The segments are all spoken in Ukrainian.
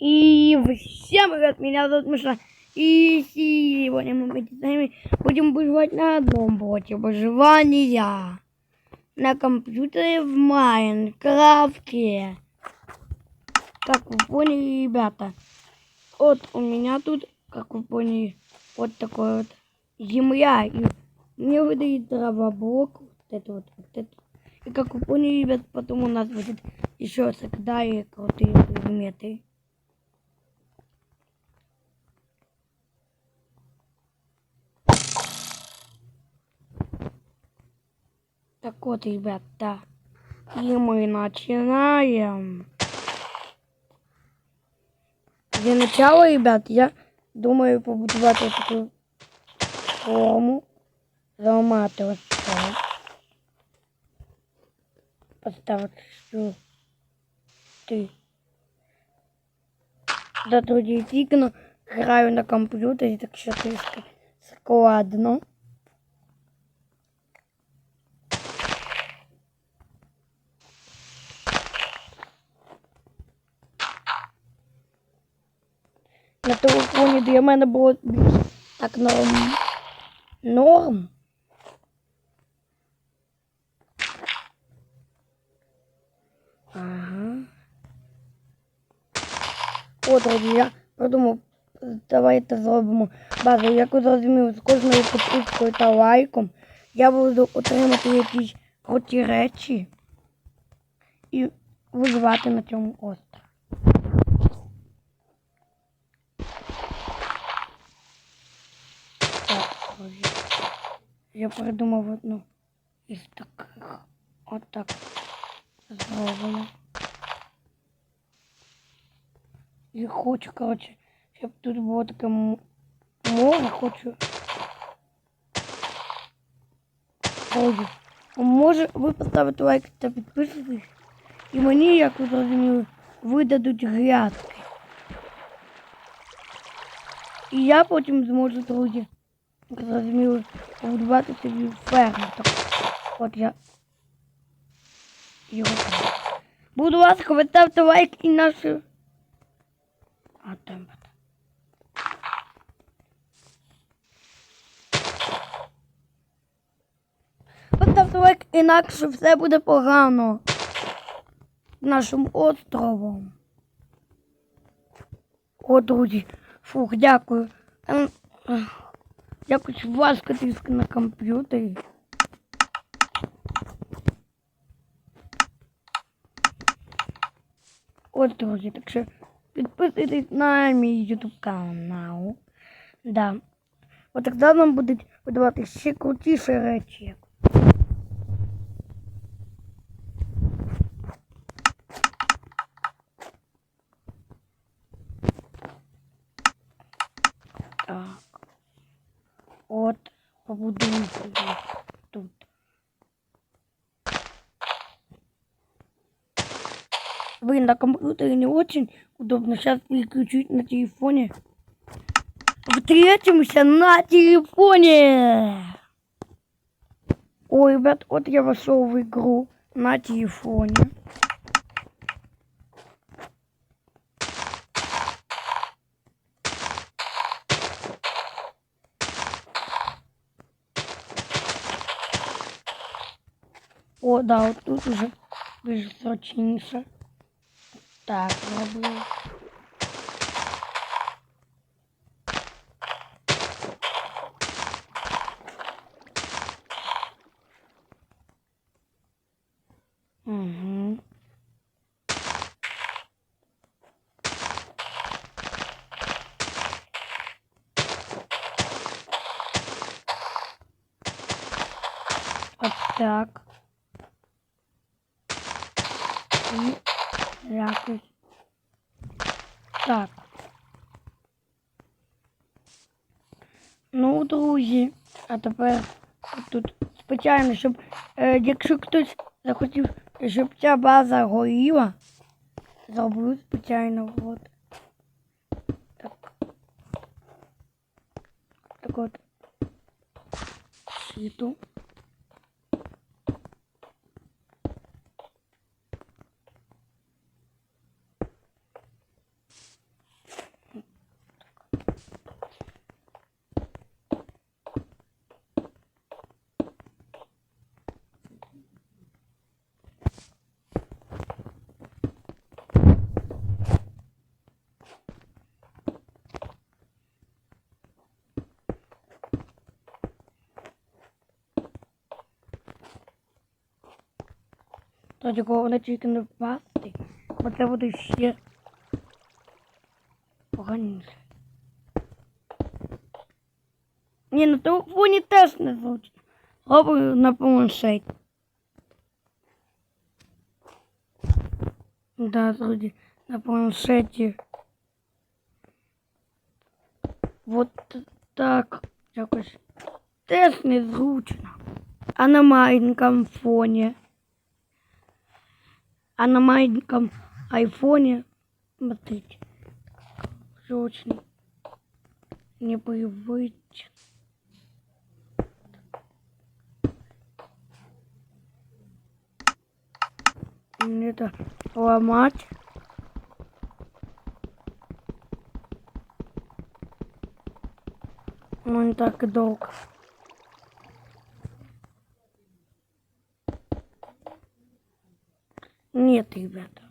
И всем привет, меня зовут Миша. И сегодня мы с вами будем выживать на одном боте выживания. На компьютере в Майнкрафте. Как вы поняли, ребята. Вот у меня тут, как вы поняли, вот такой вот земля. И мне выдает травоблок. Вот это вот, вот это. И как вы поняли, ребят, потом у нас будет еще всегда и крутые предметы. Так вот, ребята, и мы начинаем. Для начала, ребят, я думаю побудувати таку форму, зламати ось це. Сюди. Да, друзі, тільки ну, граю на комп'ютері, так що трішки складно. На телефоні для мене було так норм. Норм. Ага. О, друзі, я придумав, давайте зробимо базу. Як ви зрозуміли, з кожною підпискою та лайком я буду отримати якісь круті речі і виживати на цьому острові. Друзі. Я придумав одну із таких. Отак зробимо. І хочу, коротше, щоб тут було таке море, хочу. Друзі, може ви поставите лайк та підписуйтесь. І мені, як ви зрозуміли, видадуть грядки. І я потім зможу, друзі, як зрозуміли, побудувати собі ферму. Так, от я його. ласка, ви ставте лайк і наші. А там. Поставте лайк, інакше все буде погано. Нашим островом. О, друзі. Фух, дякую. Ех, Якось важко тиск на комп'ютері. От, друзі, так що підписуйтесь на мій YouTube канал. Да. От тоді нам будуть видавати ще крутіші речі. Блин, на компьютере не очень удобно. Сейчас переключить на телефоне. Встретимся на телефоне. Ой, ребят, вот я вошел в игру на телефоне. О, да, вот тут уже більш сочніше. Так, роблю. Угу. От так. І якось так. Ну, друзі, а тепер тут спеціально, щоб е, якщо хтось захотів, щоб ця база горіла, зроблю спеціально от. Так. Так от. Світу. Тоді головне тільки не впасти, бо це буде ще поганіше. Ні, на телефоні теж не зручно. Роблю на планшеті. Да, друзі, на планшеті. Вот так якось теж незручно. А на маленькому фоні. А на маленьком айфоне, смотрите, все очень непривычно. Это ломать. Не так долго. Нет, ребята.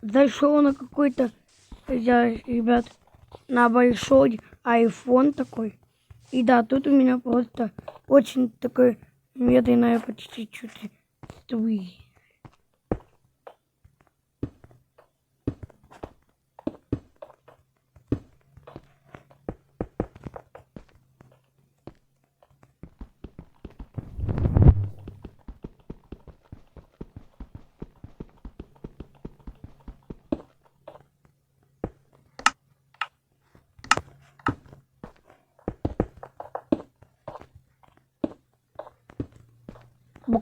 Зашел на какой-то, я, ребят, на большой iPhone такой. И да, тут у меня просто очень такой медленная почти чуть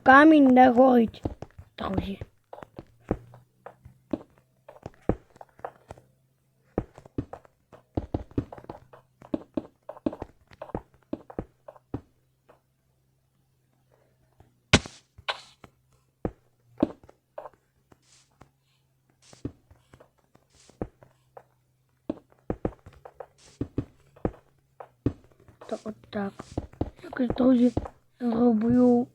камінь не горить, друзі. То от так. Якось, друзі, зроблю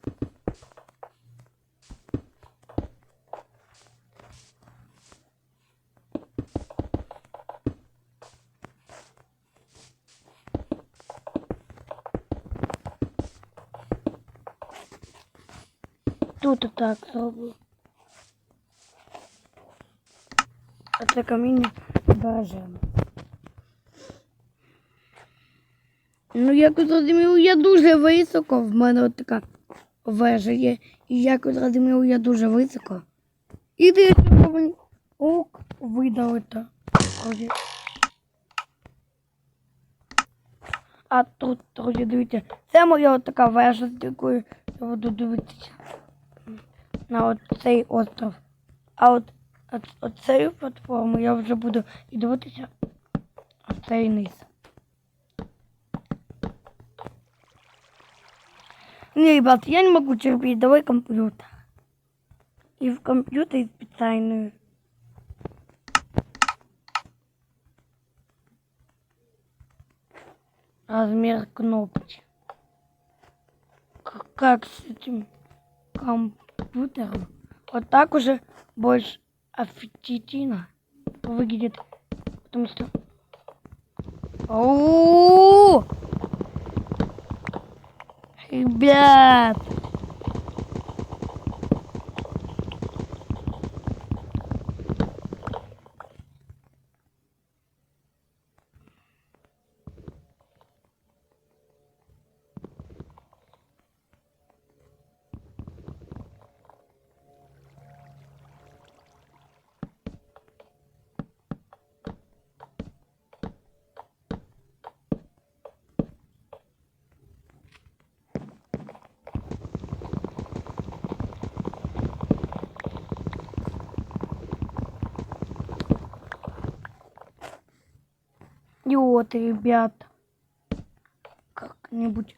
так зроблю. А це каміння бажано. Ну, як ви зрозуміли, я дуже високо. В мене от така вежа є. І як ви зрозуміли, я дуже високо. І що мені ок видалито. Друзі. А тут, друзі, дивіться, це моя от така вежа, з якою я буду дивитися на от цей остров. А от, от, от цією платформу я вже буду і дивитися оцей низ. Не, ребят, я не могу терпеть. Давай компьютер. И в компьютере специальную. Размер кнопки. К- Как с этим компьютером. Вот так уже больше офигительно выглядит. Потому что... О! Ребят, как-нибудь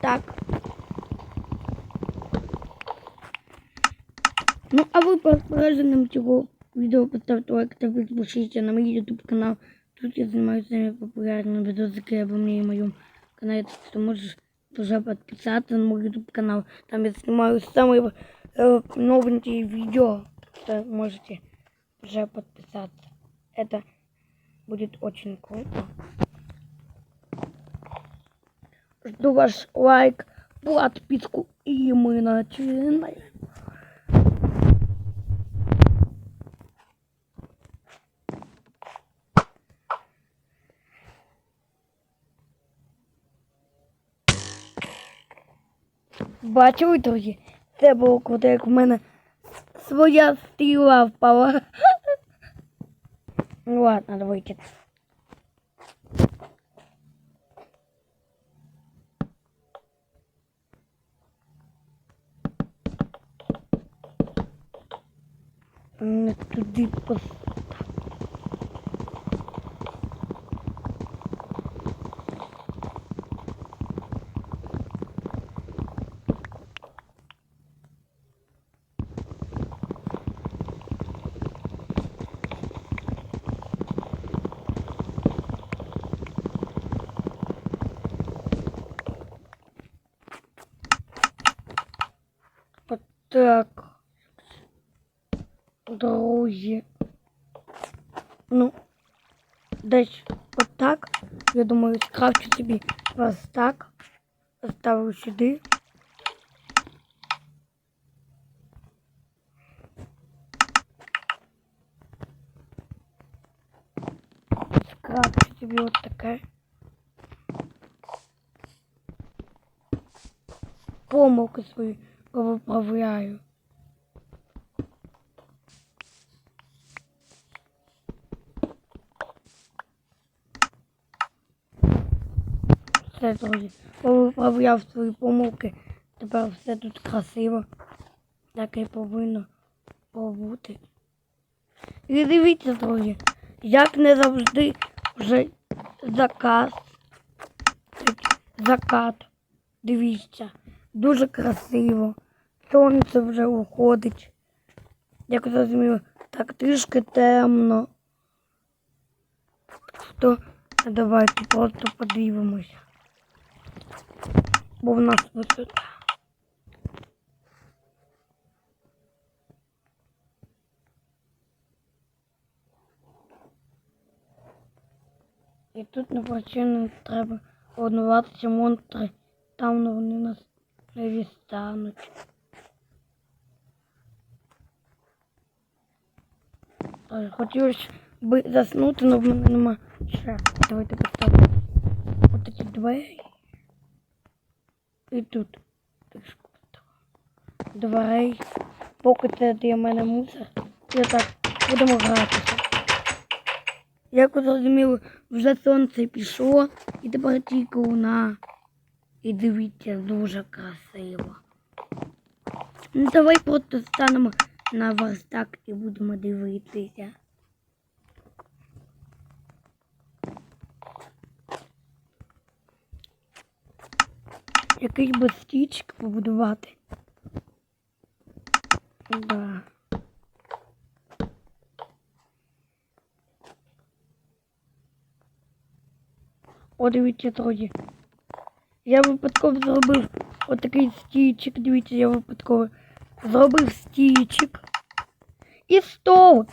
так. Ну, а вы по проложенным цього відео поставте лайк та підпишіться на мій YouTube канал. Тут я занимаюсь самыми популярными видосики обо мне и моем канале. Так что можешь уже подписаться на мой YouTube канал. Там я снимаю самые э, новенькие видео. Так что можете уже подписаться. Это Будет очень круто. Жду ваш лайк, подписку, и мы начинаем. Бачили, друзі? Це було круто, як в мене своя стріла впала. Ну ладно, надо выйти. туди пос... так. Друзі. Ну, десь отак. Я думаю, скрафчу собі вас так. Ставлю сюди. Скрафчу собі от таке. Помилки свої Виправляю. Все, друзі, виправляв свої помилки. Тепер все тут красиво. Так і повинно побути. І дивіться, друзі, як не завжди вже заказ. Закат. Дивіться. Дуже красиво. Сонце вже уходить. Як зрозуміло, так трішки темно. То давайте просто подивимося. Бо в нас висота. І тут на причину треба однуватися монстри. Там вони нас не відстануть. Хотілося би заснути, але в мене нема часу. Давайте поставимо от такі двері. І тут. Дверей. Поки це для мене мусор. І так будемо гратися. Як ви зрозуміли, вже сонце пішло і тепер тільки луна. І дивіться, дуже красиво. Ну давай просто станемо на верстак і будемо дивитися. Якийсь би стічок побудувати. Да. О, дивіться, друзі. Я випадково зробив отакий стійчик. Дивіться, я випадково зробив стійчик. І столик.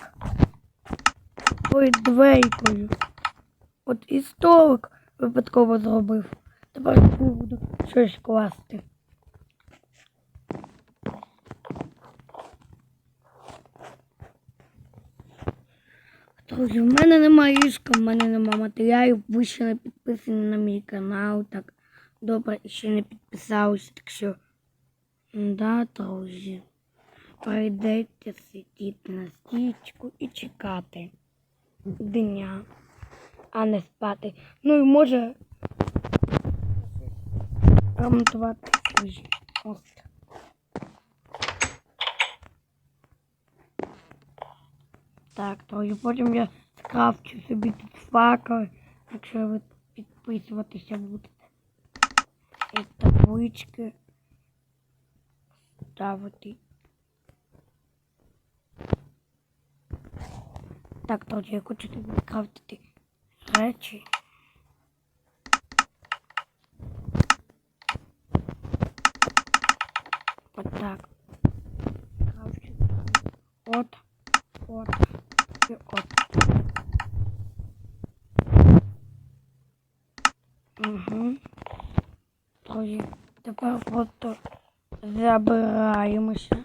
Ой, дверькою. От і столик випадково зробив. Тепер буду щось класти. Друзі, в мене немає ліжка, в мене немає матеріалів, ви ще не підписані на мій канал, так добре, ще не підписалися, так що, да, друзі, прийдеться сидіти на стічку і чекати дня, а не спати. Ну і може ремонтувати свій. Так, друзі, потім я скрафчу собі тут факели, якщо ви підписуватися будете. І таблички ставити. Так, друзі, я хочу тобі скрафтити речі. От так. Крафчу. От. От. І от. Угу. Друзі, тепер просто забираємося.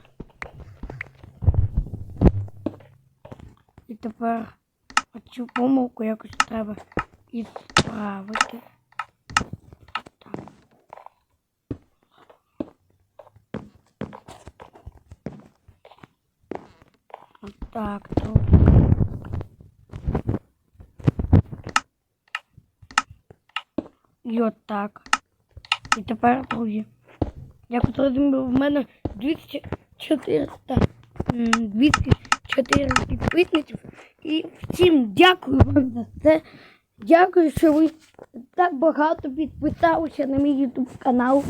І тепер оцю помилку якось треба відправити. Так, то. І от так. І тепер друзі. Як от розумію, в мене 200 400, 204 підписників. І всім дякую вам за це. Дякую, що ви так багато підписалися на мій YouTube канал.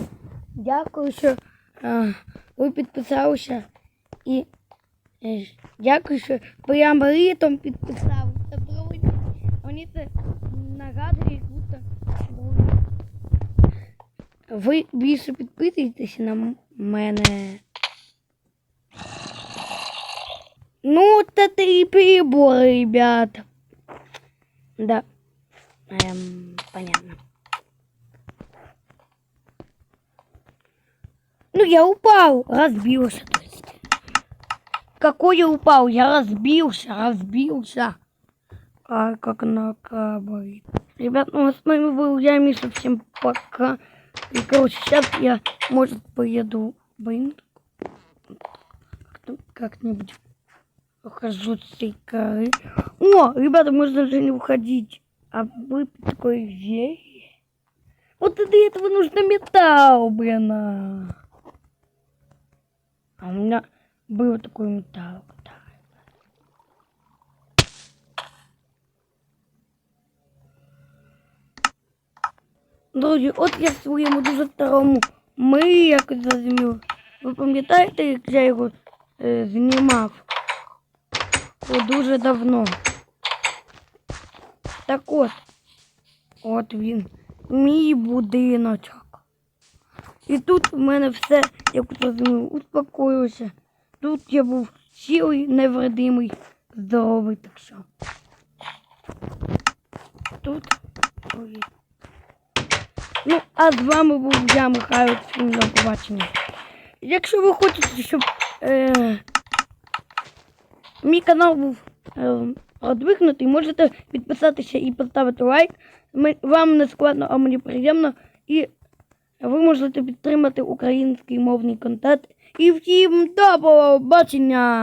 Дякую, що е, ви підписалися. І е, дякую, що прямо літом підписалися. Мені це ви більше підписуєтеся на м- мене. Ну, это три перебора, ребят. Да. Эм, понятно. Ну, я упал, разбился, то есть. Какой я упал? Я разбился, разбился. А как накабает. Ребят, ну а с вами был я, Миша. Всем пока. И, короче, сейчас я, может, поеду в Баин. Как-то- Как-нибудь ухожу с этой горы. О, ребята, можно же не уходить. А вы такой вещь. Вот и для этого нужно металл, блин. а. А у меня был такой металл. Друзі, от я в своєму дуже старому ми якось зрозумів. Ви пам'ятаєте, як я його е, знімав? О, дуже давно. Так от. От він. Мій будиночок. І тут в мене все, як розумію, успокоїлося. Тут я був цілий, невредимий, здоровий, так що. Тут. Ой. Ну, а з вами був я, Михайло, всім до побачення. Якщо ви хочете, щоб е, мій канал був е, роздвигнутий, можете підписатися і поставити лайк. Ми- Вам не складно, а мені приємно. І ви можете підтримати український мовний контент. І всім до побачення!